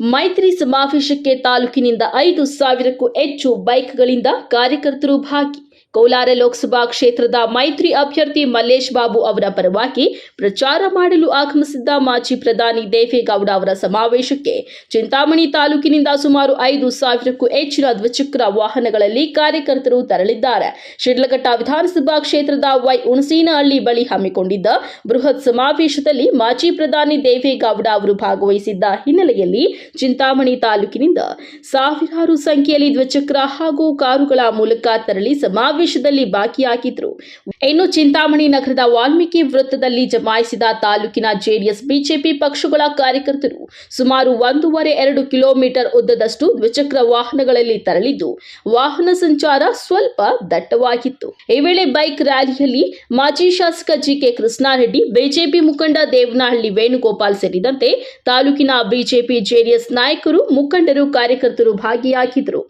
ಮೈತ್ರಿ ಸಮಾವೇಶಕ್ಕೆ ತಾಲೂಕಿನಿಂದ ಐದು ಸಾವಿರಕ್ಕೂ ಹೆಚ್ಚು ಬೈಕ್ಗಳಿಂದ ಕಾರ್ಯಕರ್ತರು ಭಾಗಿ ಕೋಲಾರ ಲೋಕಸಭಾ ಕ್ಷೇತ್ರದ ಮೈತ್ರಿ ಅಭ್ಯರ್ಥಿ ಮಲ್ಲೇಶ್ ಬಾಬು ಅವರ ಪರವಾಗಿ ಪ್ರಚಾರ ಮಾಡಲು ಆಗಮಿಸಿದ್ದ ಮಾಜಿ ಪ್ರಧಾನಿ ದೇವೇಗೌಡ ಅವರ ಸಮಾವೇಶಕ್ಕೆ ಚಿಂತಾಮಣಿ ತಾಲೂಕಿನಿಂದ ಸುಮಾರು ಐದು ಸಾವಿರಕ್ಕೂ ಹೆಚ್ಚಿನ ದ್ವಿಚಕ್ರ ವಾಹನಗಳಲ್ಲಿ ಕಾರ್ಯಕರ್ತರು ತೆರಳಿದ್ದಾರೆ. ಶಿಡ್ಲಘಟ್ಟ ವಿಧಾನಸಭಾ ಕ್ಷೇತ್ರದ ವೈ ಹುಣಸೇನಹಳ್ಳಿ ಬಳಿ ಹಮ್ಮಿಕೊಂಡಿದ್ದ ಬೃಹತ್ ಸಮಾವೇಶದಲ್ಲಿ ಮಾಜಿ ಪ್ರಧಾನಿ ದೇವೇಗೌಡ ಅವರು ಭಾಗವಹಿಸಿದ್ದ ಹಿನ್ನೆಲೆಯಲ್ಲಿ ಚಿಂತಾಮಣಿ ತಾಲೂಕಿನಿಂದ ಸಾವಿರಾರು ಸಂಖ್ಯೆಯಲ್ಲಿ ದ್ವಿಚಕ್ರ ಹಾಗೂ ಕಾರುಗಳ ಮೂಲಕ ತೆರಳಿ ಸಮಾವೇಶದಲ್ಲಿ ಭಾಗಿಯಾಗಿದ್ರು ಇನ್ನು ಚಿಂತಾಮಣಿ ನಗರದ ವಾಲ್ಮೀಕಿ ವೃತ್ತದಲ್ಲಿ ಜಮಾಯಿಸಿದ ತಾಲೂಕಿನ ಜೆಡಿಎಸ್, ಬಿಜೆಪಿ ಪಕ್ಷಗಳ ಕಾರ್ಯಕರ್ತರು ಸುಮಾರು ಒಂದೂವರೆ ಎರಡು ಕಿಲೋಮೀಟರ್ ಉದ್ದದಷ್ಟು ದ್ವಿಚಕ್ರ ವಾಹನಗಳಲ್ಲಿ ತೆರಳಿದ್ದು, ವಾಹನ ಸಂಚಾರ ಸ್ವಲ್ಪ ದಟ್ಟವಾಗಿತ್ತು. ಈ ವೇಳೆ ಬೈಕ್ ರ್ಯಾಲಿಯಲ್ಲಿ ಮಾಜಿ ಶಾಸಕ ಜಿಕೆ ಕೃಷ್ಣಾರೆಡ್ಡಿ, ಬಿಜೆಪಿ ಮುಖಂಡ ದೇವನಹಳ್ಳಿ ವೇಣುಗೋಪಾಲ್ ಸೇರಿದಂತೆ ತಾಲೂಕಿನ ಬಿಜೆಪಿ ಜೆಡಿಎಸ್ ನಾಯಕರು ಮುಖಂಡರು ಕಾರ್ಯಕರ್ತರು ಭಾಗಿಯಾಗಿದ್ದರು.